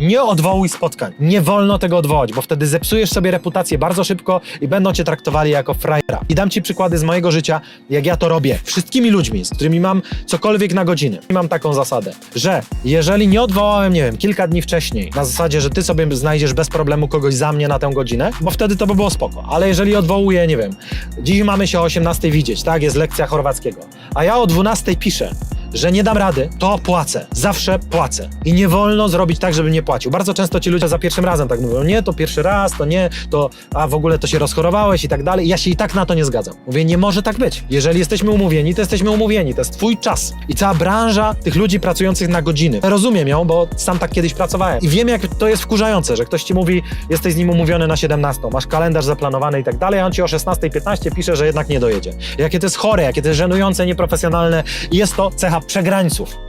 Nie odwołuj spotkań. Nie wolno tego odwołać, bo wtedy zepsujesz sobie reputację bardzo szybko i będą cię traktowali jako frajera. I dam ci przykłady z mojego życia, jak ja to robię. Wszystkimi ludźmi, z którymi mam cokolwiek na godzinę. I mam taką zasadę, że jeżeli nie odwołałem, nie wiem, kilka dni wcześniej, na zasadzie, że ty sobie znajdziesz bez problemu kogoś za mnie na tę godzinę, bo wtedy to by było spoko. Ale jeżeli odwołuję, nie wiem, dziś mamy się o 18 widzieć, tak, jest lekcja chorwackiego, a ja o 12 piszę, że nie dam rady, to płacę. Zawsze płacę. I nie wolno zrobić tak, żebym nie płacił. Bardzo często ci ludzie za pierwszym razem tak mówią, nie, to pierwszy raz, to nie, to a w ogóle to się rozchorowałeś i tak dalej. Ja się i tak na to nie zgadzam. Mówię, nie może tak być. Jeżeli jesteśmy umówieni, to jesteśmy umówieni. To jest twój czas. I cała branża tych ludzi pracujących na godziny. Rozumiem ją, bo sam tak kiedyś pracowałem. I wiem, jak to jest wkurzające, że ktoś ci mówi, jesteś z nim umówiony na 17, masz kalendarz zaplanowany i tak dalej, a on ci o 16.15 pisze, że jednak nie dojedzie. Jakie to jest chore, jakie to jest żenujące, nieprofesjonalne. Jest to cecha przegrańców.